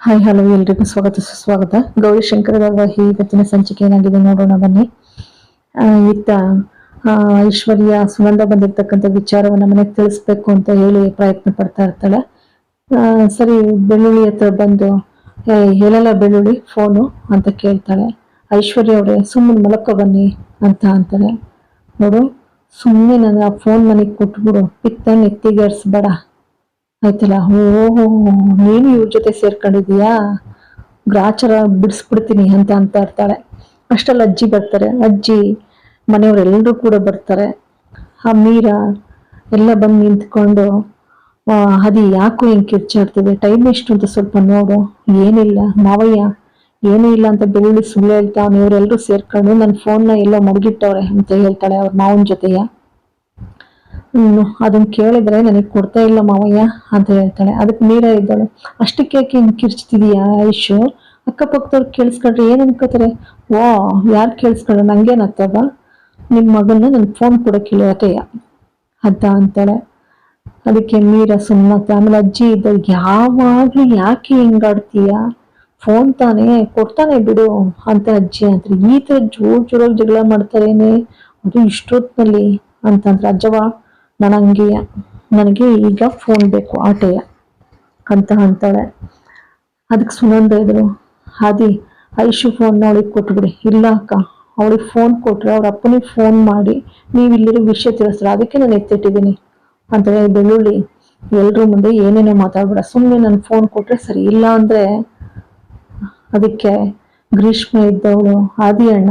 Hi hello ಎಲ್ರಿಗೂ ಸ್ವಾಗತ ಸುಸ್ವಾಗತ. ಗೌರಿ ವಹಿ ಇವತ್ತಿನ ಸಂಚಿಕೆ ಏನಾಗಿದೆ ನೋಡೋಣ ಬನ್ನಿ. ಆ, ಇತ್ತ ಆ, ಐಶ್ವರ್ಯ ಸುಗಂಧ ಬಂದಿರ್ತಕ್ಕಂಥ ವಿಚಾರವನ್ನು ಮನೆಗೆ ತಿಳಿಸ್ಬೇಕು ಅಂತ ಹೇಳಿ ಪ್ರಯತ್ನ ಪಡ್ತಾ ಇರ್ತಾಳೆ. ಆ, ಸರಿ ಬೆಳ್ಳುಳ್ಳಿ ಹತ್ರ ಬಂದು "ಏ, ಹೇಳಲ್ಲ ಬೆಳ್ಳುಳ್ಳಿ ಫೋನು ಅಂತ ಕೇಳ್ತಾಳೆ. ಐಶ್ವರ್ಯ ಅವರೇ ಸುಮ್ಮನೆ ಮಲಕೋ ಬನ್ನಿ ಅಂತ ಅಂತಾಳೆ. ನೋಡು ಸುಮ್ಮನೆ ನನ್ನ ಫೋನ್ ಮನೆಗೆ ಕೊಟ್ಬಿಡು ಪಿತ್ತ ನೆತ್ತಿಗೇರ್ಸ್ಬೇಡ ಆಯ್ತಲ್ಲ? ಓಹೋ ನೀನು ಇವ್ರ ಜೊತೆ ಸೇರ್ಕೊಂಡಿದೀಯಾ ಗ್ರಾಚಾರ ಬಿಡಿಸ್ಬಿಡ್ತೀನಿ ಅಂತ ಅಂತ ಇರ್ತಾಳೆ. ಅಷ್ಟಲ್ಲಿ ಅಜ್ಜಿ ಬರ್ತಾರೆ. ಅಜ್ಜಿ ಮನೆಯವರೆಲ್ಲರೂ ಕೂಡ ಬರ್ತಾರೆ. ಆ ಮೀರಾ ಎಲ್ಲ ಬಂದು ನಿಂತ್ಕೊಂಡು ಅದು ಯಾಕೋ ಹಿಂಗೆ ಕಿರ್ಚಾಡ್ತಿದೆ? ಟೈಮ್ ಎಷ್ಟು ಅಂತ ಸ್ವಲ್ಪ ನೋಡು. ಏನಿಲ್ಲ. ಮಾವಯ್ಯ, ಏನೂ ಇಲ್ಲ ಅಂತ ಬೆಳ್ಳಿ ಸುಳ್ಳು ಹೇಳ್ತಾವನು ಇವರೆಲ್ಲರೂ ಸೇರ್ಕೊಂಡು ನನ್ನ ಫೋನ್ನ ಎಲ್ಲ ಮಡಗಿಟ್ಟವ್ರೆ ಅಂತ ಹೇಳ್ತಾಳೆ ಅವ್ರ ಮಾವನ ಜೊತೆಯ ಅದನ್ನ ಕೇಳಿದ್ರೆ ನನಗೆ ಕೊಡ್ತಾ ಇಲ್ಲ ಮಾವಯ್ಯ ಅಂತ ಹೇಳ್ತಾಳೆ. ಅದಕ್ಕೆ ಮೀರ ಇದ್ದಾಳೆ. ಅಷ್ಟಕ್ಕೆ ಯಾಕೆ ಹಿಂಗೆ ಕಿರ್ಚ್ತಿದೀಯಾ ಐಶು? ಅಕ್ಕಪಕ್ಕದವ್ರು ಕೇಳಿಸ್ಕೊಂಡ್ರೆ ಏನು ಅನ್ಕೋತಾರೆ? ವಾ, ಯಾರು ಕೇಳಿಸ್ಕೊಂಡ್ರೆ? ನಂಗೇನತ್ತವ ನಿಮ್ ಮಗನ್ನ ನನ್ ಫೋನ್ ಕೂಡ ಕೇಳೋಕೆಯ ಅಂತ ಅಂತಾಳೆ. ಅದಕ್ಕೆ ಮೀರ ಸುಮ್ಮನೆ ಆಮೇಲೆ ಅಜ್ಜಿ ಇದ್ದ ಯಾವಾಗ್ಲೂ ಯಾಕೆ ಹಿಂಗಾಡ್ತೀಯ ಫೋನ್ ತಾನೇ, ಕೊಡ್ತಾನೆ ಬಿಡು ಅಂತ ಅಜ್ಜಿ ಅಂತಾರೆ. ಈ ತರ ಜೋರು ಜೋರಾಗಿ ಜಗಳ ಮಾಡ್ತಾರೇನೆ? ಅದು ಇಷ್ಟೊತ್ತಿನಲ್ಲಿ ಅಂತಂದ್ರೆ ಅಜ್ಜವ ನಾನು ಹಂಗೆಯ ನನಗೆ ಈಗ ಫೋನ್ ಬೇಕು, ಆಟೆಯ. ಅಂತ ಅಂತಾಳೆ. ಅದಕ್ಕೆ ಸುನಂದ ಇದ್ರು ಹಾದಿ ಐಶು ಫೋನ್ ಅವಳಿಗೆ ಕೊಟ್ಬಿಡಿ. ಇಲ್ಲ ಅಕ್ಕ, ಅವಳಿಗೆ ಫೋನ್ ಕೊಟ್ರೆ ಅವ್ರ ಅಪ್ಪನಿಗೆ ಫೋನ್ ಮಾಡಿ, ನೀವು ಇಲ್ಲಿರೋ ವಿಷಯ ತಿಳಿಸ್ರ ಅದಕ್ಕೆ ನಾನು ಎತ್ತಿಟ್ಟಿದ್ದೀನಿ. ಅಂತಾರೆ ಬೆಳ್ಳುಳ್ಳಿ ಎಲ್ಲರೂ ಮುಂದೆ ಏನೇನೋ ಮಾತಾಡ್ಬೇಡ. ಸುಮ್ಮನೆ ನಾನು ಫೋನ್ ಕೊಟ್ರೆ ಸರಿ. ಇಲ್ಲ ಅಂದ್ರೆ ಅದಕ್ಕೆ ಗ್ರೀಷ್ಮ ಇದ್ದವಳು, ಆದಿ ಅಣ್ಣ.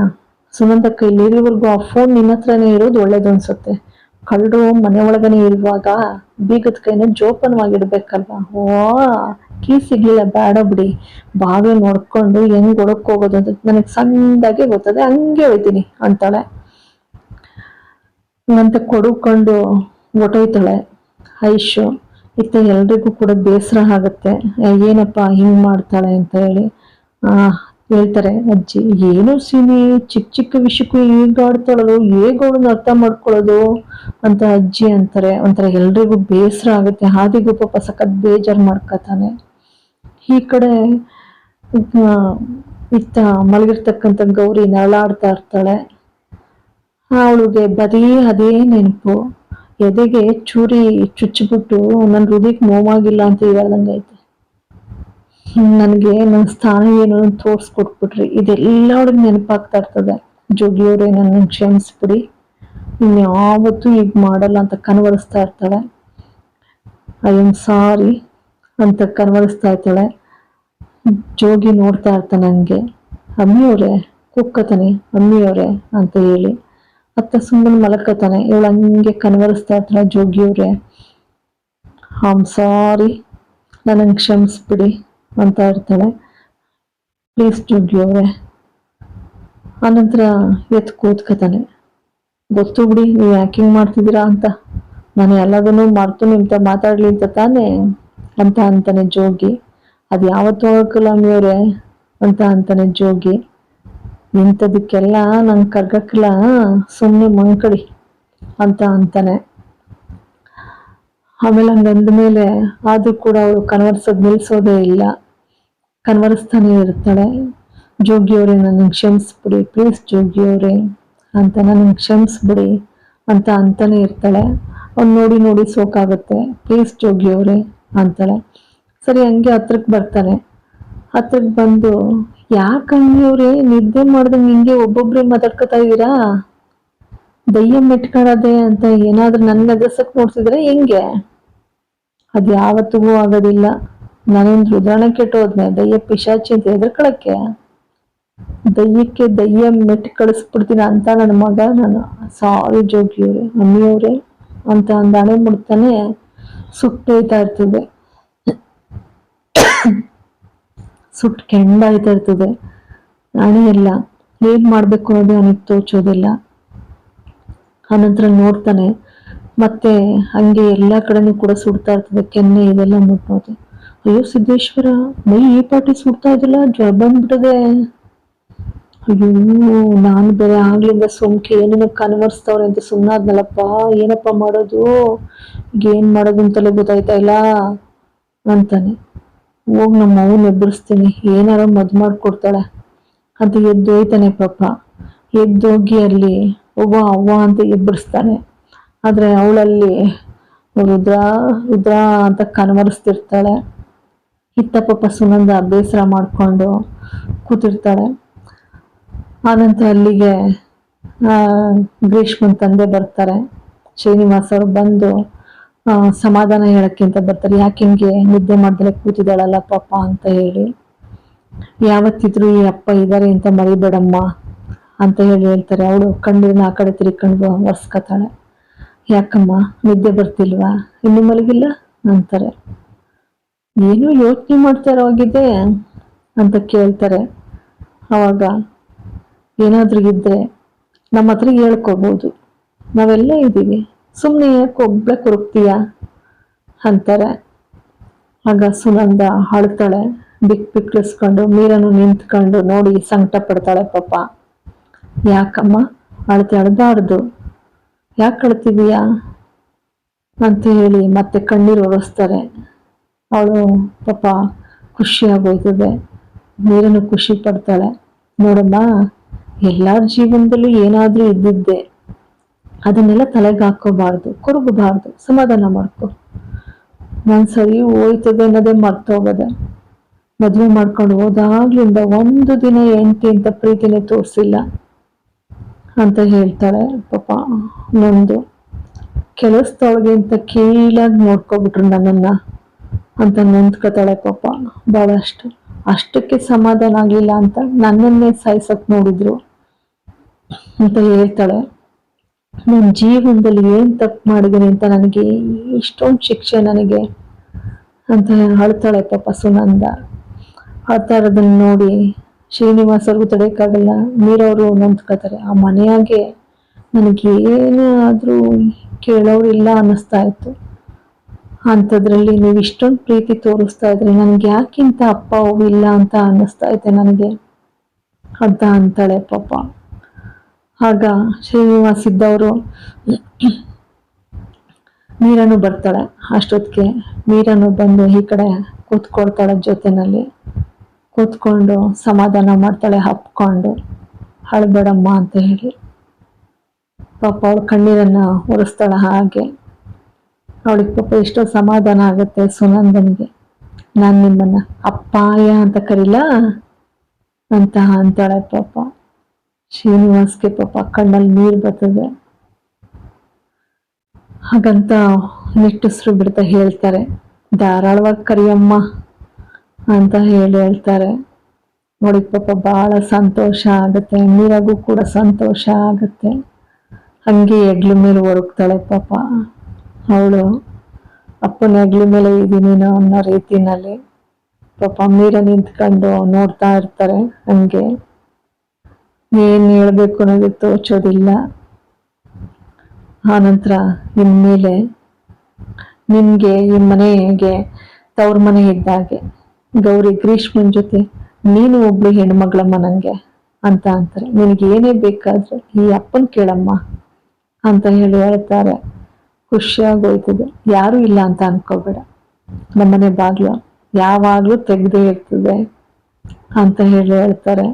ಸುನಂದಕ್ಕ ಇಲ್ಲಿರೋವರೆಗೂ ಆ ಫೋನ್ ನಿನ್ನ ಹತ್ರನೇ ಇರೋದು ಒಳ್ಳೇದು ಅನ್ಸುತ್ತೆ. ಕಳ್ಳರು ಮನೆ ಒಳಗನೆ ಇರುವಾಗ ಬೀಗದ ಕೈನ ಜೋಪನವಾಗಿಡ್ಬೇಕಲ್ವಾ? ಓ ಕೀ ಸಿಗ್ಲಿಲ್ಲ ಬೇಡ ಬಿಡಿ. ಬಾವಿ ನೋಡ್ಕೊಂಡು ಹೆಂಗ್ ಒಳಕ್ ಹೋಗೋದು ಅಂತ ನನಗೆ ಸಣ್ಣದಾಗೆ ಗೊತ್ತದೆ. ಹಂಗೆ ಹೋಯ್ತೀನಿ ಅಂತಾಳೆ. ಅಂತ ಕೊಡುಕೊಂಡು ಹೊಟ್ಟೋಯ್ತಾಳೆ ಐಶು. ಇತ್ತ ಎಲ್ರಿಗೂ ಕೂಡ ಬೇಸರ ಆಗುತ್ತೆ. ಏನಪ್ಪ ಹಿಂಗ್ ಮಾಡ್ತಾಳೆ ಅಂತ ಹೇಳಿ. ಆ ಹೇಳ್ತಾರೆ, ಅಜ್ಜಿ, ಏನು ಸಿನಿ? ಚಿಕ್ಕ ಚಿಕ್ಕ ವಿಷಯಕ್ಕೂ ಹೇಗ್ ಆಡ್ತಾಳೋದು ಹೇಗ್ ಅವಳನ್ನ ಅರ್ಥ ಮಾಡ್ಕೊಳ್ಳೋದು? ಅಂತ ಅಜ್ಜಿ ಅಂತಾರೆ. ಒಂಥರ ಎಲ್ರಿಗೂ ಬೇಸರ ಆಗುತ್ತೆ. ಹಾದಿಗೂ ಪಾಪ ಸಖತ್ ಬೇಜಾರು ಮಾಡ್ಕೊತಾನೆ. ಈ ಕಡೆ ಇತ್ತ ಮಲಗಿರ್ತಕ್ಕಂಥ ಗೌರಿ ನರಳಾಡ್ತಾ ಇರ್ತಾಳೆ. ಅವಳಿಗೆ ಬರೀ ಅದೇ ನೆನಪು. ಎದೆಗೆ ಚೂರಿ ಚುಚ್ಚಿಬಿಟ್ಟು, ನನ್ನ ಹೃದಯಕ್ಕೆ ನೋವಾಗಿಲ್ಲ ಅಂತ ಹೇಳ್ದಂಗೈತೆ ನನಗೆ ನನ್ನ ಸ್ಥಾನ ಏನು ತೋರಿಸ್ಕೊಟ್ಬಿಟ್ರಿ. ಇದೆಲ್ಲ ಅವ್ರಿಗೆ ನೆನಪಾಗ್ತಾ ಇರ್ತದೆ. ಜೋಗಿಯವರೇ ನನ್ನ ಕ್ಷಮಿಸ್ಬಿಡಿ ಇನ್ಯಾವತ್ತೂ ಈಗ ಮಾಡಲ್ಲ ಅಂತ ಕನವರಿಸ್ತಾ ಇರ್ತಾಳೆ ಐ ಆಮ್ ಸಾರಿ ಅಂತ ಕನವರಿಸ್ತಾ ಇರ್ತಾಳೆ ಜೋಗಿ ನೋಡ್ತಾ ಇರ್ತಾನೆ ನನಗೆ ಅಮ್ಮಿಯವ್ರೆ ಕುಕ್ಕತಾನೆ ಅಮ್ಮಿಯವರೇ ಅಂತ ಹೇಳಿ. ಅತ್ತ ಸುಮ್ಮನೆ ಮಲಕತಾನೆ ಇವಳು ಹಂಗೆ ಕನವರಿಸ್ತಾ ಇರ್ತಾಳೆ ಐ ಆಮ್ ಸಾರಿ ನನಗೆ ಕ್ಷಮಿಸ್ಬಿಡಿ. ಅಂತ ಇರ್ತಾಳೆ. ಪ್ಲೀಸ್ ಜೋಗಿಯವ್ರೆ ಆನಂತರ ಎತ್ತು ಕೂತ್ಕೋತಾನೆ. ಗೊತ್ತು ಬಿಡಿ, ನೀವು ಯಾಕಿಂಗ್ ಮಾಡ್ತಿದ್ದೀರಾ ಅಂತ. ನಾನು ಎಲ್ಲದನ್ನೂ ಮರ್ತು ನಿಮ್ತ ಮಾತಾಡ್ಲಿ ಅಂತ ತಾನೇ ಅಂತ ಅಂತಾನೆ ಜೋಗಿ. ಅದು ಯಾವತ್ತೂ ಹೋಗಕ್ಕಲ್ಲ ಅಮ್ಮಿಯವ್ರೆ ಅಂತ ಅಂತಾನೆ ಜೋಗಿ. ಇಂಥದಕ್ಕೆಲ್ಲ ನಂಗೆ ಕರ್ಗಕ್ಕಿಲ್ಲ ಸುಮ್ಮನೆ ಮಂಕಡಿ ಅಂತ ಅಂತಾನೆ. ಆಮೇಲೆ ಹಂಗಂದ ಮೇಲೆ ಆದರೂ ಕೂಡ ಅವಳು ಕನ್ವರ್ಸೋದು ನಿಲ್ಲಿಸೋದೇ ಇಲ್ಲ. ಕನ್ವರ್ಸ್ತಾನೆ ಇರ್ತಾಳೆ. ಜೋಗಿಯವರೇ ನನಗೆ ಕ್ಷಮಿಸ್ಬಿಡಿ ಪ್ಲೀಸ್ ಜೋಗಿಯವರೇ ಅಂತ ನನಗೆ ಕ್ಷಮಿಸ್ಬಿಡಿ ಅಂತ ಅಂತಾನೆ ಇರ್ತಾಳೆ. ಅವ್ನು ನೋಡಿ ನೋಡಿ ಸೋಕಾಗುತ್ತೆ. ಪ್ಲೀಸ್ ಜೋಗಿಯವರೇ ಅಂತಾಳೆ. ಸರಿ, ಹಂಗೆ ಹತ್ರಕ್ಕೆ ಬರ್ತಾನೆ. ಹತ್ರಕ್ಕೆ ಬಂದು ಯಾಕಂಗಿಯವ್ರೆ ನಿದ್ದೆ ಮಾಡ್ದಂಗೆ ಹಿಂಗೆ ಒಬ್ಬೊಬ್ರೆ ಮಾತಾಡ್ಕೊತಾ ಇದ್ದೀರಾ? ದಯ್ಯ ಇಟ್ಕೊಳ್ಳೋದೆ ಅಂತ ಏನಾದ್ರೂ ನನ್ನ ಎದುರ್ಸಕ್ ನೋಡ್ಸಿದ್ರೆ ಹೆಂಗೆ? ಅದು ಯಾವತ್ತಿಗೂ ಆಗೋದಿಲ್ಲ. ನಾನೇನ್ ರುದ್ರಣ ಕೆಟ್ಟೋದ್ನೆ ದಯ್ಯ ಪಿಶಾಚಿ ಅಂತ ಎದುರ್ಕೊಳಕ್ಕೆ ದಯ್ಯಕ್ಕೆ ದಯ್ಯ ಮೆಟ್ ಕಳಿಸ್ಬಿಡ್ತೀನಿ ಅಂತ ನನ್ನ ಮಗ, ನಾನು ಸಾರಿ ಜೋಗಿಯವ್ರೆ ಮಮ್ಮಿಯವ್ರೆ ಅಂತ ಅಂದ ಹಣೆ ಮುಡ್ತಾನೆ ಸುಟ್ಟೋಯ್ತಾ ಇರ್ತದೆ. ಸುಟ್ಟು ಕೆಂಡಾಯ್ತಾ ಇರ್ತದೆ. ಹಣೆ ಇಲ್ಲ. ಏನು ಮಾಡಬೇಕು ಅನ್ನೋದು ಅವನಿಗೆ ತೋಚೋದಿಲ್ಲ. ಆನಂತರ ನೋಡ್ತಾನೆ. ಮತ್ತೆ ಹಂಗೆ ಎಲ್ಲ ಕಡೆನೂ ಕೂಡ ಸುಡ್ತಾ ಇರ್ತದೆ, ಕೆನ್ನೆ ಇದೆಲ್ಲ ಮುಟ್ಟೋದು ಅಯ್ಯೋ ಸಿದ್ದೇಶ್ವರ, ಮೈ ಈ ಪಾಟಿ ಸುಡ್ತಾ ಇದಿಲ್ಲ ಜ್ವರ ಬಂದ್ಬಿಟ್ಟದೆ. ಅಯ್ಯೋ, ನಾನು ಬೇರೆ ಆಗ್ಲಿಂದ ಸೋಂಕಿ, ಏನೇನು ಕನ್ವರ್ಸ್ತವ್ರೆ ಅಂತ ಸುಮ್ಮನಾದ್ನಲ್ಲಪ್ಪ ಏನಪ್ಪ ಮಾಡೋದು? ಏನ್ ಮಾಡೋದು ಅಂತಲೇ ಗೊತ್ತಾಯ್ತಾ ಇಲ್ಲ? ಅಂತಾನೆ. ಹೋಗಿ ನಮ್ಮ ಅವನ್ ಎಬ್ಬರಿಸ್ತೀನಿ ಏನಾರ ಮದ್ ಮಾಡ್ಕೊಡ್ತಾಳೆ. ಅಂತ ಎದ್ದೋಯ್ತಾನೆ ಪಾಪ. ಎದ್ದೋಗಿ ಅಲ್ಲಿ ಅವ್ವ ಅವ್ವ ಅಂತ ಎಬ್ಬರಿಸ್ತಾನೆ ಆದರೆ ಅವಳಲ್ಲಿ ರುದ್ರ ರುದ್ರ ಅಂತ ಕನವರಿಸ್ತಿರ್ತಾಳೆ ಇತ್ತ ಪಾಪ ಸುನಂದ ಬೇಸರ ಮಾಡಿಕೊಂಡು ಕೂತಿರ್ತಾಳೆ. ಆನಂತರ ಅಲ್ಲಿಗೆ ಗ್ರೀಷ್ಮನ್ ತಂದೆ ಬರ್ತಾರೆ. ಶ್ರೀನಿವಾಸ್ ಅವರು ಬಂದು ಸಮಾಧಾನ ಹೇಳಕ್ಕಿಂತ ಬರ್ತಾರೆ. ಯಾಕೆ ಹಿಂಗೆ ನಿದ್ದೆ ಮಾಡ್ದಲೆ ಕೂತಿದ್ದಾಳಲ್ಲ ಪಾಪ ಅಂತ ಹೇಳಿ. ಯಾವತ್ತಿದ್ರು ಈ ಅಪ್ಪ ಇದ್ದಾರೆ ಅಂತ ಮರಿಬೇಡಮ್ಮ. ಅಂತ ಹೇಳಿ ಹೇಳ್ತಾರೆ. ಅವಳು ಕಣ್ಣೀರನ್ನ ಆ ಕಡೆ ತಿರ್ಕೊಂಡು ಒರ್ಸ್ಕೊತಾಳೆ. ಯಾಕಮ್ಮ, ನಿದ್ದೆ ಬರ್ತಿಲ್ವಾ? ಇನ್ನು ಮಲಗಿಲ್ಲ? ಅಂತಾರೆ. ಏನೋ ಯೋಚನೆ ಮಾಡ್ತಾ ಇರೋಗಿದೆ ಅಂತ ಕೇಳ್ತಾರೆ. ಅವಾಗ ಏನಾದರೂ ಇದ್ದರೆ ನಮ್ಮ ಹತ್ರ ಹೇಳ್ಕೋಬೋದು. ನಾವೆಲ್ಲ ಇದ್ದೀವಿ. ಸುಮ್ಮನೆ ಯಾಕೆ ಒಬ್ಬಳೆ ಕೊರಗ್ತೀಯ? ಅಂತಾರೆ. ಆಗ ಸುನಂದ ಅಳ್ತಾಳೆ. ಬಿಕ್ ಬಿಕ್ಕಿಸ್ಕೊಂಡು ಮೀರನ್ನು ನಿಂತ್ಕೊಂಡು ನೋಡಿ ಸಂಕಟ ಪಡ್ತಾಳೆ ಪಾಪ. ಯಾಕಮ್ಮ? ಅಳತೆ ಅಳಬಾರ್ದು. ಯಾಕೆ ಅಳ್ತಿದೀಯಾ? ಅಂತ ಹೇಳಿ ಮತ್ತೆ ಕಣ್ಣೀರು ಒರೆಸ್ತಾರೆ. ಅವಳು ಪಾಪ ಖುಷಿಯಾಗೋಯ್ತದೆ. ನೀರನ್ನು ಖುಷಿ ಪಡ್ತಾಳೆ. ನೋಡಮ್ಮ, ಎಲ್ಲಾರ ಜೀವನದಲ್ಲೂ ಏನಾದ್ರೂ ಇದ್ದಿದ್ದೆ. ಅದನ್ನೆಲ್ಲ ತಲೆಗೆ ಹಾಕೋಬಾರ್ದು ಕೊರಗಬಾರ್ದು ಸಮಾಧಾನ ಮಾಡ್ಕೊ. ನಾನ್ ಸರಿ ಹೋಯ್ತದೆ ಅನ್ನೋದೇ ಮರ್ತೋಗದೆ. ಮದುವೆ ಮಾಡ್ಕೊಂಡು ಹೋದಾಗ್ಲಿಂದ ಒಂದು ದಿನ ಹೆಂಡತಿ ಅಂತ ಪ್ರೀತಿನೇ ತೋರಿಸಿಲ್ಲ. ಅಂತ ಹೇಳ್ತಾಳೆ ಪಾಪ. ನೊಂದು ಕೆಲಸದೊಳಗೆ ಅಂತ ಕೀಳಾಗಿ ನೋಡ್ಕೊಬಿಟ್ರು ನನ್ನನ್ನ ಅಂತ ನೊಂದ್ಕೊತಾಳೆ ಪಾಪ. ಬಹಳಷ್ಟು ಅಷ್ಟಕ್ಕೆ ಸಮಾಧಾನ ಆಗ್ಲಿಲ್ಲ ಅಂತ ನನ್ನನ್ನೇ ಸಾಯಿಸಕ್ ನೋಡಿದ್ರು ಅಂತ ಹೇಳ್ತಾಳೆ. ನನ್ನ ಜೀವನದಲ್ಲಿ ಏನ್ ತಪ್ಪು ಮಾಡಿದ್ದೀನಿ ಅಂತ ನನಗೆ ಇಷ್ಟೊಂದು ಶಿಕ್ಷೆ ನನಗೆ ಅಂತ ಅಳ್ತಾಳೆ ಪಾಪ ಸುನಂದ. ಆ ಥರದನ್ನ ನೋಡಿ ಶ್ರೀನಿವಾಸ್ ಅವ್ರಿಗೂ ತಡೆಯಕ್ಕಾಗಲ್ಲ ನೀರವರು ನೊಂದ್ಕೋತಾರೆ. ಆ ಮನೆಯಾಗೆ ನನಗೆ ಏನಾದ್ರೂ ಕೇಳೋರಿಲ್ಲ ಅನ್ನಿಸ್ತಾ ಇತ್ತು. ಅಂಥದ್ರಲ್ಲಿ ನೀವು ಇಷ್ಟೊಂದು ಪ್ರೀತಿ ತೋರಿಸ್ತಾ ಇದ್ರೆ ನನಗೆ ಯಾಕಿಂತ ಅಪ್ಪ ಇಲ್ಲ ಅಂತ ಅನ್ನಿಸ್ತಾ ಇದೆ ನನಗೆ. ಅಂತ ಅಂತಾಳೆ ಪಾಪ. ಆಗ ಶ್ರೀನಿವಾಸ್ ಇದ್ದವರು ಮೀರನು ಬರ್ತಾಳೆ. ಅಷ್ಟೊತ್ತಿಗೆ ಮೀರನು ಬಂದು ಈ ಕಡೆ ಕೂತ್ಕೊಳ್ತಾಳೆ ಜೊತೆನಲ್ಲಿ. ಕೂತ್ಕೊಂಡು ಸಮಾಧಾನ ಮಾಡ್ತಾಳೆ, ಹಪ್ಕೊಂಡು, ಹಳಬೇಡಮ್ಮ ಅಂತ ಹೇಳಿ. ಪಾಪ ಅವಳು ಕಣ್ಣೀರನ್ನ ಒರೆಸ್ತಾಳೆ ಹಾಗೆ. ಅವಳಿಗೆ ಪಾಪ ಎಷ್ಟೋ ಸಮಾಧಾನ ಆಗುತ್ತೆ ಸುನಂದನಿಗೆ. ನಾನು ನಿಮ್ಮನ್ನ ಅಪ್ಪಾಯ ಅಂತ ಕರೀಲ? ಅಂತ ಅಂತಾಳೆ ಪಾಪ. ಶ್ರೀನಿವಾಸ್ಗೆ ಪಾಪ ಕಣ್ಣಲ್ಲಿ ನೀರು ಬರ್ತದೆ. ಹಾಗಂತ ನಿಟ್ಟುಸ್ರು ಬಿಡ್ತಾ ಹೇಳ್ತಾರೆ, ಧಾರಾಳವಾಗಿ ಕರಿಯಮ್ಮ. ಅಂತ ಹೇಳಿ ಹೇಳ್ತಾರೆ. ನೋಡಿ ಪಾಪ ಬಹಳ ಸಂತೋಷ ಆಗುತ್ತೆ. ಮೀರಾಗೂ ಕೂಡ ಸಂತೋಷ ಆಗುತ್ತೆ. ಹಂಗೆ ಹೆಗ್ಲ ಮೇಲೆ ಒರಗ್ತಾಳೆ ಪಾಪ. ಅವಳು, ಅಪ್ಪನ ಹೆಗ್ಲ ಮೇಲೆ ಇದ್ದೀನಿ ಅನ್ನೋ ರೀತಿನಲ್ಲಿ ಪಾಪ ಮೀರ ನಿಂತ್ಕೊಂಡು ನೋಡ್ತಾ ಇರ್ತಾರೆ ಹಂಗೆ. ಏನು ಹೇಳಬೇಕು ಅನ್ನೋದು ತೋಚೋದಿಲ್ಲ. ಆನಂತರ ಇನ್ಮೇಲೆ ನಿಮಗೆ ಈ ಮನೆಗೆ ತವ್ರ ಮನೆ ಇದ್ದಾಗೆ ಗೌರಿ ಗ್ರೀಷ್ಮನ್ ಜೊತೆ ನೀನು ಒಬ್ಳು ಹೆಣ್ಮಗಳಮ್ಮ ನಂಗೆ ಅಂತ ಅಂತಾರೆ. ನಿನಗೆ ಏನೇ ಬೇಕಾದ್ರೆ ಈ ಅಪ್ಪನ್ ಕೇಳಮ್ಮ ಅಂತ ಹೇಳಿ ಹೇಳ್ತಾರೆ. ಖುಷಿಯಾಗೋಯ್ತದೆ. ಯಾರು ಇಲ್ಲ ಅಂತ ಅನ್ಕೋಬೇಡ. ನಮ್ಮನೆ ಬಾಗ್ಲು ಯಾವಾಗ್ಲೂ ತೆಗ್ದೇ ಇರ್ತದೆ ಅಂತ ಹೇಳಿ ಹೇಳ್ತಾರೆ.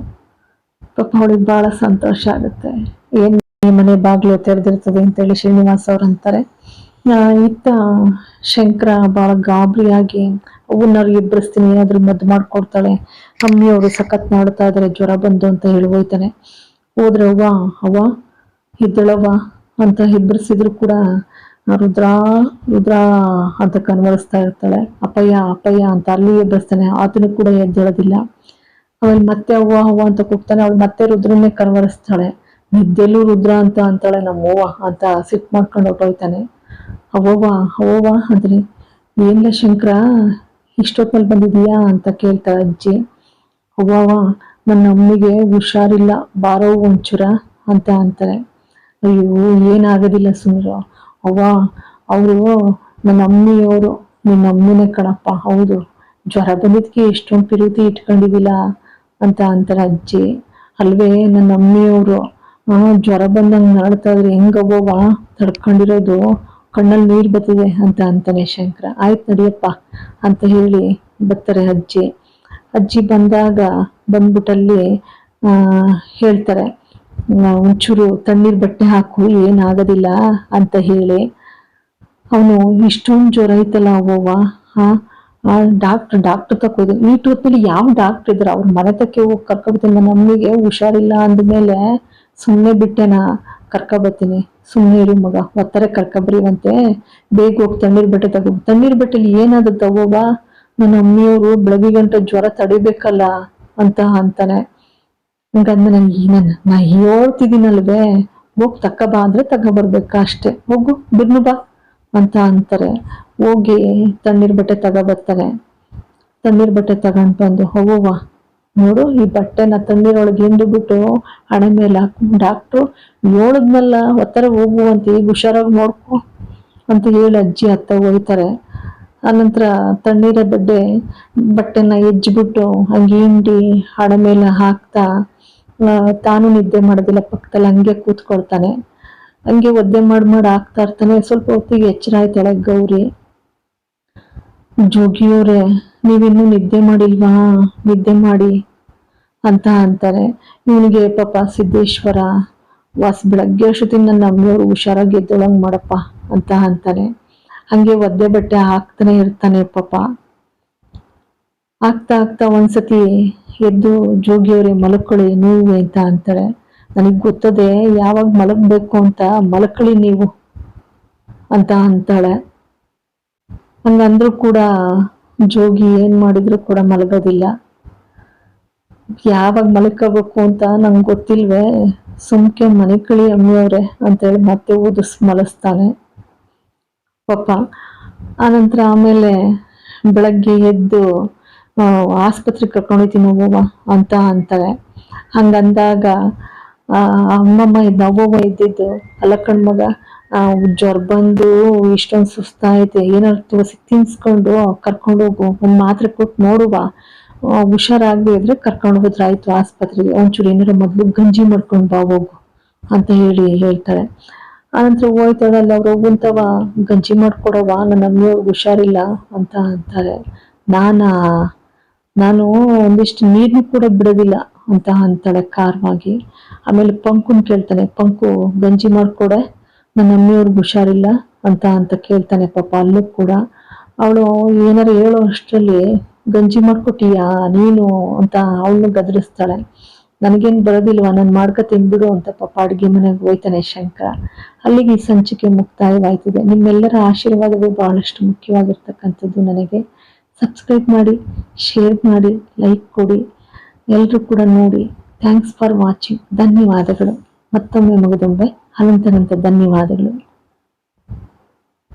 ಪಾಪ ಅವಳಿಗೆ ಬಹಳ ಸಂತೋಷ ಆಗುತ್ತೆ. ಏನ್ ಮನೆ ಬಾಗ್ಲು ತೆರೆದಿರ್ತದೆ ಅಂತೇಳಿ ಶ್ರೀನಿವಾಸ್ ಅವ್ರು ಅಂತಾರೆ. ಆ, ಇತ್ತ ಶಂಕರ ಬಹಳ ಗಾಬರಿಯಾಗಿ ಅವನ್ನಾರು ಎಬ್ಬರಿಸ್ತೀನಿ ಏನಾದ್ರು ಮದ್ದು ಮಾಡ್ಕೊಡ್ತಾಳೆ ಅಮ್ಮಿಯವರು ಸಖತ್ ಮಾಡ್ತಾ ಇದ್ರೆ, ಜ್ವರ ಬಂದು ಅಂತ ಹೇಳಿ ಹೋಯ್ತಾನೆ ಹೋದ್ರೆ ಅವ್ವ ಅವ್ವ ಇದ್ದಳವ್ವ ಅಂತ ಎಬ್ಬರಿಸಿದ್ರು ಕೂಡ ರುದ್ರಾ ರುದ್ರಾ ಅಂತ ಕನ್ವರಿಸ್ತಾ ಇರ್ತಾಳೆ. ಅಪ್ಪಯ್ಯ ಅಪ್ಪಯ್ಯ ಅಂತ ಅಲ್ಲಿ ಎಬ್ಬರಿಸ್ತಾನೆ ಆತನು ಕೂಡ ಎದ್ದೇಳೋದಿಲ್ಲ. ಅವಳು ಮತ್ತೆ ಅವ್ವ ಅವ್ವ ಅಂತ ಕೂಗ್ತಾನೆ, ಅವಳು ಮತ್ತೆ ರುದ್ರನ್ನೇ ಕನ್ವರಿಸ್ತಾಳೆ ನಿದ್ದೆಲ್ಲೂ ರುದ್ರ ಅಂತ ಅಂತಾಳೆ ನಮ್ಮವ್ವ ಅಂತ ಸಿಟ್ ಮಾಡ್ಕೊಂಡು ಹೋಗ್ತಾನೆ ಅವ್ವವ್ವ ಅವ್ವವ್ವ ಅಂದ್ರೆ ಏನ್ಲ ಶಂಕರ ಇಷ್ಟೊತ್ತಲ್ಲಿ ಬಂದಿದೀಯಾ ಅಂತ ಕೇಳ್ತಾಳೆ ಅಜ್ಜಿ ಅವ್ವವ್ವ ನನ್ನ ಅಮ್ಮಿಗೆ ಹುಷಾರಿಲ್ಲ, ಬಾರೋ ಒಂಚೂರ ಅಂತ ಅಂತಾರೆ. ಅಯ್ಯೋ, ಏನಾಗೋದಿಲ್ಲ ಸುಮ್ರು. ಅವ್ವ, ಅವರು ನನ್ನ ಅಮ್ಮಿಯವರು ನಿಮ್ಮ ಅಮ್ಮಿನೇ ಕಣಪ್ಪ, ಹೌದು. ಜ್ವರ ಬಂದಿದ್ದಕ್ಕೆ ಎಷ್ಟೊಂದು ಪಿರುತಿ ಇಟ್ಕೊಂಡಿದ್ದೀಲ ಅಂತ ಅಂತಾರೆ ಅಜ್ಜಿ. ಅಲ್ವೇ, ನನ್ನ ಅಮ್ಮಿಯವರು. ಜ್ವರ ಬಂದಂಗೆ ನಡ್ತಾ ಇದ್ರೆ ಹೆಂಗವ್ವ, ತಡ್ಕೊಂಡಿರೋದು? ಕಣ್ಣಲ್ಲಿ ನೀರು ಬತ್ತಿದೆ ಅಂತ ಅಂತಾನೆ ಶಂಕರ. ಆಯ್ತು ನಡಿಯಪ್ಪ ಅಂತ ಹೇಳಿ ಬರ್ತಾರೆ ಅಜ್ಜಿ. ಅಜ್ಜಿ ಬಂದಾಗ ಬಂದ್ಬಿಟ್ಟಲ್ಲಿ ಆ, ಹೇಳ್ತಾರೆ ಆ, ಒಂಚೂರು ತಣ್ಣೀರ್ ಬಟ್ಟೆ ಹಾಕು ಏನಾಗೋದಿಲ್ಲ ಅಂತ ಹೇಳಿ. ಅವನು ಇಷ್ಟೊಂದು ಜ್ವರ ಐತಲ್ಲ ಅವ್ವ ಹಾ ಡಾಕ್ಟ್ರ್ ಡಾಕ್ಟರ್ ತಕ್ಕೋದು ಈ ಯಾವ ಡಾಕ್ಟರ್ ಇದ್ರ? ಅವ್ರ ಮನೆ ತಕ್ಕೆ ಹೋಗಿ ನಮ್ಮ ಮಮ್ಮಿಗೆ ಹುಷಾರಿಲ್ಲ ಅಂದಮೇಲೆ ಸುಮ್ಮನೆ ಬಿಟ್ಟೆನಾ? ಕರ್ಕೊಬತ್ತೀನಿ ಸುಮ್ಮನೆ ಇರು ಮಗ. ಒತ್ತಾರೆ ಕರ್ಕೊಬ್ರಿವಂತೆ ಬೇಗ ಹೋಗಿ ತಣ್ಣೀರ್ ಬಟ್ಟೆ ತಗೋ. ತಣ್ಣೀರ್ ಬಟ್ಟೆಲಿ ಏನಾದ್ರು ತಗೋಬಾ ನನ್ನ ಅಮ್ಮಿಯವರು ಬೆಳಗ್ಗೆ ಗಂಟೆ ಜ್ವರ ತಡಿಬೇಕಲ್ಲ ಅಂತ ಅಂತಾನೆ. ಹಂಗಂದ್ರೆ ನಂಗೆ ನಾನು ನಾ ಹೇಳ್ತಿದ್ದೀನಲ್ವೇ. ಹೋಗ್ ತಕ್ಕ ಬಾ ಅಂದ್ರೆ ತಗ ಬರ್ಬೇಕಾ ಅಷ್ಟೇ. ಹೋಗು ಬಿರ್ನು ಬಾ ಅಂತ ಅಂತಾರೆ. ಹೋಗಿ ತಣ್ಣೀರ್ ಬಟ್ಟೆ ತಗೋ ಬರ್ತಾರೆ. ತಣ್ಣೀರ್ ಬಟ್ಟೆ ತಗೊಂಡ್ ಬಂದು ಹೋಗುವ. ನೋಡು, ಈ ಬಟ್ಟೆನ ತಣ್ಣೀರೊಳಗೆ ಹಿಂಡು ಬಿಟ್ಟು ಹಣೆ ಮೇಲೆ ಹಾಕೊಂಡು ಡಾಕ್ಟ್ರು ನೋಡಿದ್ನಲ್ಲ ಒತ್ತರ ಹೋಗು ಅಂತ ಈಗ ಹುಷಾರಾಗಿ ನೋಡ್ಕೊ ಅಂತ ಹೇಳಿ ಅಜ್ಜಿ ಅತ್ತ ಹೋಗ್ತಾರೆ ಆನಂತರ ತಣ್ಣೀರ ಬಡ್ಡೆ, ಬಟ್ಟೆನ ಎಜ್ಜಿಬಿಟ್ಟು ಹಂಗೆ ಹಿಂಡಿ ಹಣೆ ಮೇಲೆ ಹಾಕ್ತಾ ತಾನು ನಿದ್ದೆ ಮಾಡೋದಿಲ್ಲ, ಪಕ್ಕದಲ್ಲಿ ಹಂಗೆ ಕೂತ್ಕೊಳ್ತಾನೆ. ಹಂಗೆ ಒದ್ದೆ ಮಾಡಿ ಮಾಡಿ ಹಾಕ್ತಾ ಇರ್ತಾನೆ. ಸ್ವಲ್ಪ ಹೊತ್ತಿಗೆ ಎಚ್ಚರ ಆಯ್ತಾಳೆ ಗೌರಿ. ಜೋಗಿಯವ್ರೆ ನೀವಿನ್ನೂ ನಿದ್ದೆ ಮಾಡಿಲ್ವಾ? ನಿದ್ದೆ ಮಾಡಿ ಅಂತ ಅಂತಾರೆ. ಇವನಿಗೆ ಪಾಪ ಸಿದ್ದೇಶ್ವರ ವಾಸ್ ಬೆಳಗ್ಗೆ ಅಷ್ಟೊತ್ತಿಗೆ ನನ್ನ ಅಮ್ಮಿಯವರು ಹುಷಾರಾಗಿ ಎದ್ದೊಳಂಗ್ ಮಾಡಪ್ಪ ಅಂತ ಅಂತಾರೆ. ಹಂಗೆ ಒದ್ದೆ ಬಟ್ಟೆ ಹಾಕ್ತಾನೆ ಇರ್ತಾನೆ ಪಾಪ. ಆಗ್ತಾ ಆಗ್ತಾ ಒಂದ್ಸತಿ ಎದ್ದು ಜೋಗಿಯವರೇ ಮಲಕೊಳ್ಳಿ ನೀವು ಅಂತ ಅಂತಾರೆ. ನನಗೆ ಗೊತ್ತದೆ ಯಾವಾಗ ಮಲಗಬೇಕು ಅಂತ ಮಲಕೊಳ್ಳಿ ನೀವು ಅಂತ ಅಂತಾಳೆ. ಹಂಗಂದ್ರೂ ಕೂಡ ಜೋಗಿ ಏನ್ ಮಾಡಿದ್ರು ಕೂಡ ಮಲಗೋದಿಲ್ಲ. ಯಾವಾಗ ಮಲ್ಕೋಬೇಕು ಅಂತ ನಂಗೆ ಗೊತ್ತಿಲ್ವೇ. ಸುಮ್ಕೆ ಮನೆ ಕಳಿ ಅಮ್ಮಿಯವ್ರೆ ಅಂತೇಳಿ ಮತ್ತೆ ಓದಿಸ್ ಮಲಸ್ತಾನೆ ಪಾಪ. ಆನಂತರ ಆಮೇಲೆ ಬೆಳಗ್ಗೆ ಎದ್ದು ಆಸ್ಪತ್ರೆಗೆ ಕರ್ಕೊಂಡೋಯ್ತೀನಿ ಅವ್ವವ್ವ ಅಂತ ಅಂತಾರೆ. ಹಂಗಂದಾಗ ಅಮ್ಮಮ್ಮ ಇದ್ದ ಅವ್ವಮ್ಮ ಇದ್ದಿದ್ದು ಅಲ್ಲ ಕಣ್ಮಗ ಜ್ವರ ಬಂದು ಇಷ್ಟೊಂದು ಸುಸ್ತಾಯ್ತು, ಏನಾದ್ರು ತುಳಸಿ ತಿನ್ಸ್ಕೊಂಡು ಕರ್ಕೊಂಡು ಹೋಗು, ಒಂದು ಮಾತ್ರೆ ಕೊಟ್ಟು ನೋಡುವ ಹುಷಾರಾಗದೆ ಇದ್ರೆ ಕರ್ಕೊಂಡು ಹೋದ್ರಾಯ್ತು ಆಸ್ಪತ್ರೆಗೆ. ಒಂಚೂರು ಏನಾರ ಮೊದಲು ಗಂಜಿ ಮಾಡ್ಕೊಂಡು ಬಾ, ಹೋಗು ಅಂತ ಹೇಳಿ ಹೇಳ್ತಾಳೆ ಆನಂತರ ಹೋಯ್ತಾಳಲ್ಲ, ಅವ್ರು ಹೋಗುವಂತವ ಗಂಜಿ ಮಾಡ್ಕೊಡವ ನನ್ನ ಅಮ್ಮಿಯವ್ರಿಗೆ ಹುಷಾರಿಲ್ಲ ಅಂತ ಅಂತಾರೆ. ನಾನಾ, ನಾನು ಒಂದಿಷ್ಟು ನೀರ್ನು ಕೂಡ ಬಿಡೋದಿಲ್ಲ ಅಂತ ಅಂತಾಳೆ ಕಾರ್ವಾಗಿ ಆಮೇಲೆ ಪಂಕುನ್ ಕೇಳ್ತಾನೆ, ಪಂಕು ಗಂಜಿ ಮಾಡ್ಕೊಡೆ ನನ್ನ ಅಮ್ಮಿಯವ್ರಿಗೆ ಹುಷಾರಿಲ್ಲ ಅಂತ ಅಂತ ಕೇಳ್ತಾನೆ ಪಾಪ. ಅಲ್ಲೂ ಕೂಡ ಅವಳು ಏನಾರು ಹೇಳೋ ಅಷ್ಟರಲ್ಲಿ, ಗಂಜಿ ಮಾಡ್ಕೊಟ್ಟಿಯಾ? ನೀನು? ಅಂತ ಅವಳು ಗದರಿಸ್ತಾಳೆ. ನನಗೇನು ಬರೋದಿಲ್ವಾ? ನಾನು ಮಾಡ್ಕೊ ತಿಂದ್ಬಿಡು ಅಂತ ಪಾಪ ಅಡುಗೆ ಮನೆಗೆ ಹೋಯ್ತಾನೆ ಶಂಕರ. ಅಲ್ಲಿಗೆ ಈ ಸಂಚಿಕೆ ಮುಕ್ತಾಯವಾಯ್ತಿದೆ. ನಿಮ್ಮೆಲ್ಲರ ಆಶೀರ್ವಾದವು ಬಹಳಷ್ಟು ಮುಖ್ಯವಾಗಿರ್ತಕ್ಕಂಥದ್ದು ನನಗೆ. ಸಬ್ಸ್ಕ್ರೈಬ್ ಮಾಡಿ, ಶೇರ್ ಮಾಡಿ, ಲೈಕ್ ಕೊಡಿ. ಎಲ್ಲರೂ ಕೂಡ ನೋಡಿ. Thanks for watching. ಧನ್ಯವಾದಗಳು. ಮತ್ತೊಮ್ಮೆ ಮುಗಿದೊಮ್ಮೆ. ಅನಂತನಂತ ಧನ್ಯವಾದಗಳು